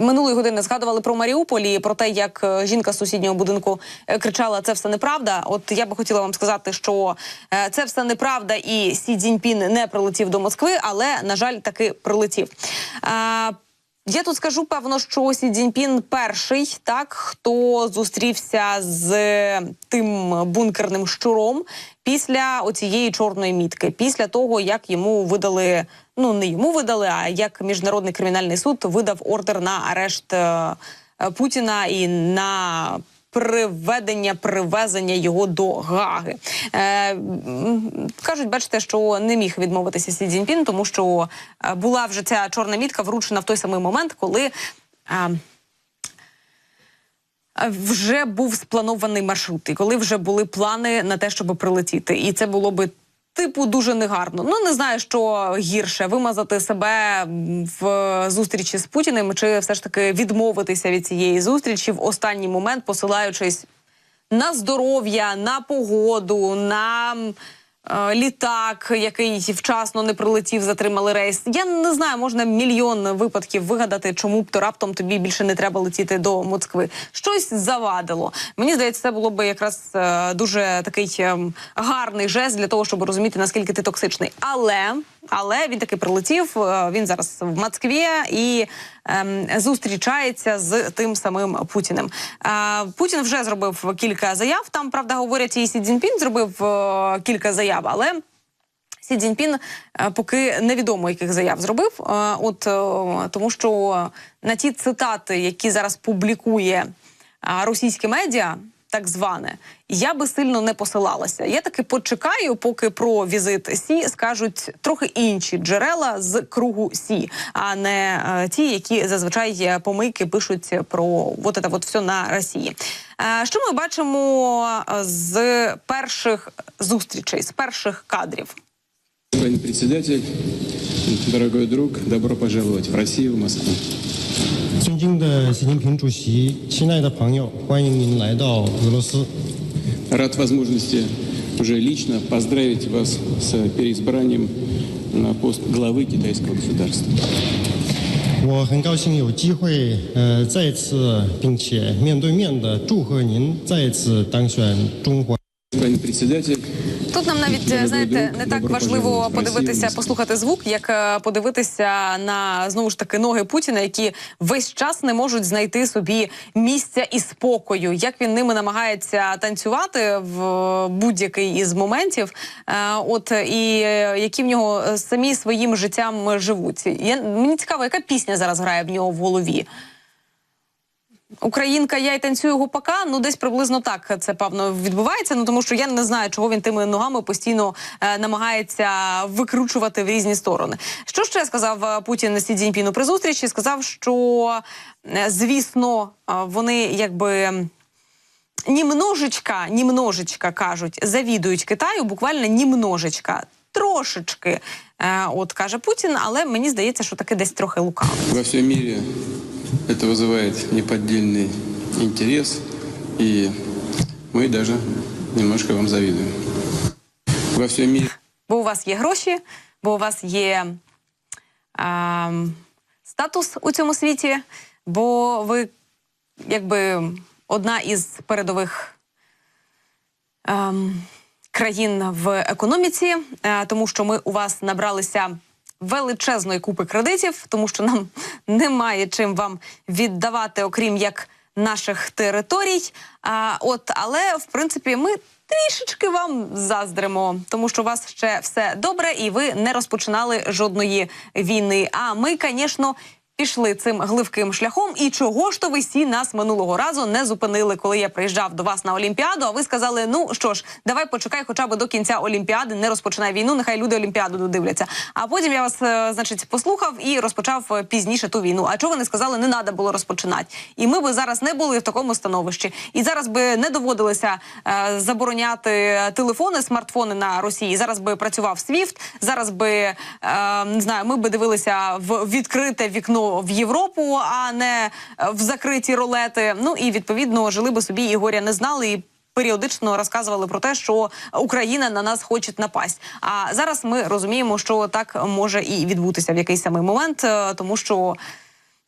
минулої години згадували про Маріуполі, про те, як е, жінка з сусіднього будинку е, кричала: це все неправда. От я би хотіла вам сказати, що е, це все неправда, і Сі Цзіньпін не прилетів до Москви, але на жаль, таки прилетів. Я тут скажу певно, що Сі Дзіньпін перший, так хто зустрівся з тим бункерним щуром після оцієї чорної мітки, після того як йому видали, ну не йому видали, а як міжнародний кримінальний суд видав ордер на арешт е, Путіна і на приведення, привезення його до Гаги. Е, кажуть, бачите, що не міг відмовитися Сі Цзіньпін, тому що е, була вже ця чорна мітка вручена в той самий момент, коли. Е, вже був спланований маршрут, і коли вже були плани на те, щоб прилетіти, і це було би. Типу дуже негарно. Ну не знаю, що гірше вимазати себе в зустрічі з Путіним, чи все ж таки відмовитися від цієї зустрічі в останній момент, посилаючись на здоров'я, на погоду, на літак, який вчасно не прилетів, затримали рейс. Я не знаю, можна мільйон випадків вигадати, чому б то раптом тобі більше не треба летіти до Москви. Щось завадило. Мені здається, це було би якраз е, дуже такий ем, гарний жест для того, щоб розуміти наскільки ти токсичний. Але але він таки прилетів. е, Він зараз в Москві і ем, зустрічається з тим самим Путіним. Е, Путін вже зробив кілька заяв. Там правда говорять, і Сі Цзіньпін зробив е, кілька заяв, але. Сі Цзіньпін е, поки невідомо яких заяв зробив. Е, От тому, що на ті цитати, які зараз публікує російське медіа, так зване, я би сильно не посилалася. Я таки почекаю, поки про візит Сі скажуть трохи інші джерела з кругу Сі, а не е, ті, які зазвичай помийки пишуть про от це от все на Росії. Е, що ми бачимо е, з перших зустрічей, з перших кадрів? Господин председатель, дорогой друг, добро пожаловать в Россию, в Москву. 尊敬的习近平主席，亲爱的朋友，欢迎您来到俄罗斯。 Рад возможности уже лично поздравить вас с переизбранием на пост главы китайского государства. 我很高兴有机会，呃，再次并且面对面的祝贺您再次当选中华。 Господин председатель, Тут нам навіть знаєте не так важливо подивитися, послухати звук, як е, подивитися на знову ж таки ноги Путіна, які весь час не можуть знайти собі місця і спокою. Як він ними намагається танцювати в будь-який із моментів, е, от і е, які в нього самі своїм життям живуть. Я мені цікаво, яка пісня зараз грає в нього в голові. Українка, я й танцюю гупака. Ну десь приблизно так це певно відбувається. Ну тому що я не знаю, чого він тими ногами постійно е, намагається викручувати в різні сторони. Що ще сказав е, Путін Сі Цзіньпіну при зустрічі? Сказав, що е, звісно е, вони якби. Німножечка, німножечка кажуть, завідують Китаю, буквально німножечка, трошечки, от каже Путін, але мені здається, що таки десь трохи лукаво. во всем мире это вызывает неподдельный интерес, и мы даже немножко вам завидуем. Во всем мире Бо у вас є гроші, бо у вас є ем, статус у цьому світі, бо ви якби одна із передових ем, країн в економіці, е, тому що ми у вас набралися величезної купи кредитів, тому що нам немає чим вам віддавати, окрім як наших територій. А, от, але в принципі, ми трішечки вам заздримо, тому що у вас ще все добре, і ви не розпочинали жодної війни. А ми, звісно. Пішли цим гливким шляхом, і чого ж то ви всі нас минулого разу не зупинили, коли я приїжджав до вас на Олімпіаду? А ви сказали: ну що ж, давай почекай, хоча б до кінця Олімпіади, не розпочинай війну. Нехай люди Олімпіаду додивляться. А потім я вас, е, значить, послухав і розпочав е, пізніше ту війну. А чого ви не сказали, не треба було розпочинати? І ми би зараз не були в такому становищі, і зараз би не доводилося е, забороняти телефони, смартфони на Росії. Зараз би працював СВІФТ, зараз би е, не знаю, ми би дивилися в відкрите вікно в Європу, а не е, в закриті рулети. Ну і відповідно жили би собі і горя не знали. І Періодично розказували про те, що Україна на нас хоче напасть. А зараз ми розуміємо, що так може і відбутися в якийсь самий момент, е, тому що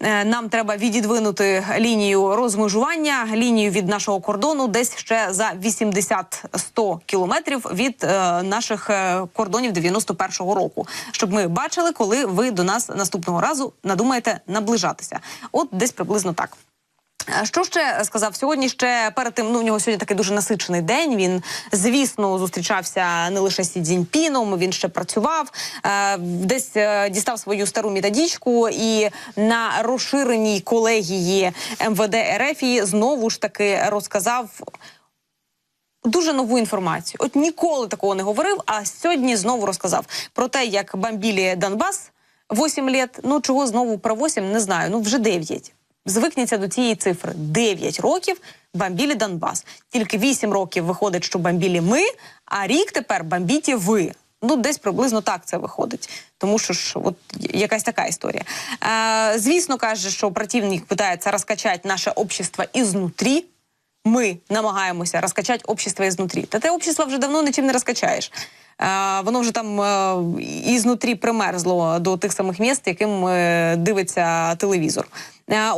нам треба відідвинути лінію розмежування, лінію від нашого кордону, десь ще за 80-100 кілометрів від е, наших е, кордонів 91-го року, щоб ми бачили, коли ви до нас наступного разу надумаєте наближатися. От десь приблизно так. Що ще сказав сьогодні? Ще перед тим, ну в нього сьогодні такий дуже насичений день. Він звісно зустрічався не лише Сі Цзіньпіном, він ще працював, е, десь е, дістав свою стару методичку і на розширеній колегії МВД РФ знову ж таки розказав дуже нову інформацію. От ніколи такого не говорив, а сьогодні знову розказав про те, як бомбілі Донбас 8 літ. Ну чого знову про 8, не знаю. Ну вже 9. Звикніться до цієї цифри. 9 років бомбілі Донбас. Тільки 8 років виходить, що бомбілі ми, а рік тепер бомбіті ви. Ну, десь приблизно так це виходить. Тому що ж, от якась така історія. Е, звісно, каже, що противник питається розкачати наше общество ізнутрі. Ми намагаємося розкачати общество ізнутрі. Та те общество вже давно нічим не розкачаєш. Е, воно вже там е, ізнутрі примерзло до тих самих міст, яким е, дивиться телевізор.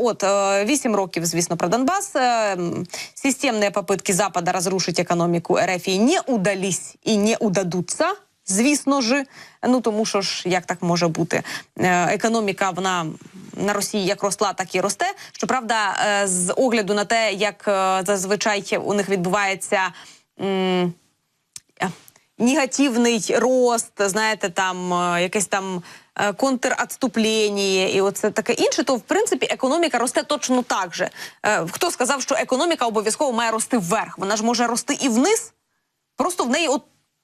От вісім років, звісно, про Донбас. Е, м, Системні попытки Запада разрушить економіку РФ не удались і не удадуться. Звісно ж, ну тому що ж як так може бути? Економіка вона на Росії як росла, так і росте. Щоправда, з огляду на те, як зазвичай у них відбувається. Негативний рост, знаєте, там е, якесь там е, контротступлення і оце таке інше, то в принципі економіка росте точно так же. Е, Хто сказав, що економіка обов'язково має рости вверх? Вона ж може рости і вниз. Просто в неї от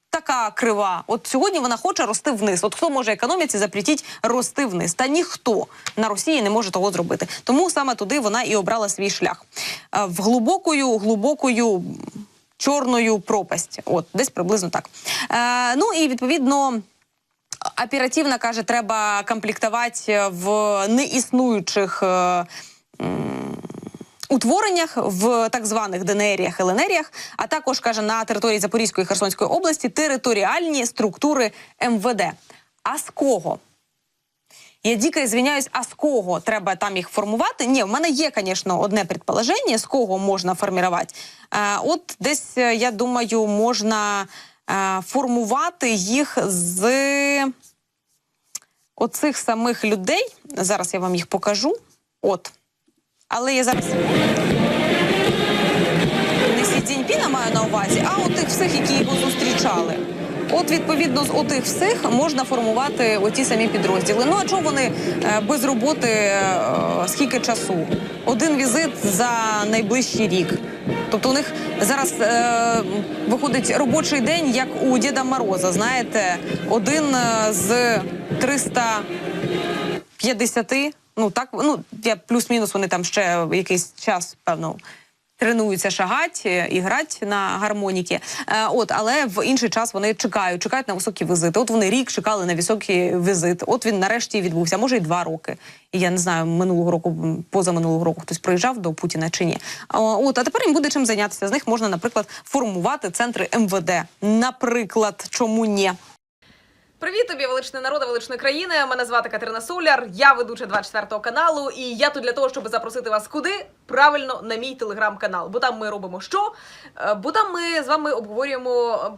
така крива. От сьогодні вона хоче рости вниз. От хто може економіці запретіть рости вниз? Та ніхто на Росії не може того зробити. Тому саме туди вона і обрала свій шлях Е, в глибокою, глибокою чорною пропасть. От десь приблизно так. Е, ну і відповідно. Оперативно каже, треба комплектувати в неіснуючих е, утвореннях в так званих ДНРіях, ЛНРіях, а також каже на території Запорізької і Херсонської області територіальні структури МВД. А з кого? Я дико звиняюсь, а з кого треба там їх формувати? Ні, в мене є, звісно, одне предположення, з кого можна формувати. Е, от десь, е, я думаю, можна е, формувати їх з оцих самих людей. Зараз я вам їх покажу. От. Але я зараз не Сі Цзіньпіна маю на увазі, а отих всіх, які його зустрічали. От відповідно з отих всіх можна формувати оті самі підрозділи. Ну а чого вони е, без роботи е, скільки часу? Один візит за найближчий рік. Тобто у них зараз е, виходить робочий день, як у Діда Мороза. Знаєте, один е, з 350, ну так, ну я плюс-мінус вони там ще якийсь час, певно, тренуються шагати і грати на гармоніки. Е, от, але в інший час вони чекають, чекають на високі візити. От вони рік чекали на високий візит. От він нарешті відбувся, може й два роки. Я не знаю, минулого року, позаминулого року хтось приїжджав до Путіна чи ні. От, а тепер їм буде чим зайнятися. З них можна, наприклад, формувати центри МВД. Наприклад, чому ні? Привіт тобі, величний народи, величної країни. Мене звати Катерина Соляр. Я ведуча 24 каналу, і я тут для того, щоб запросити вас куди? Правильно, на мій телеграм-канал. Бо там ми робимо що? Е, Бо там ми з вами обговорюємо.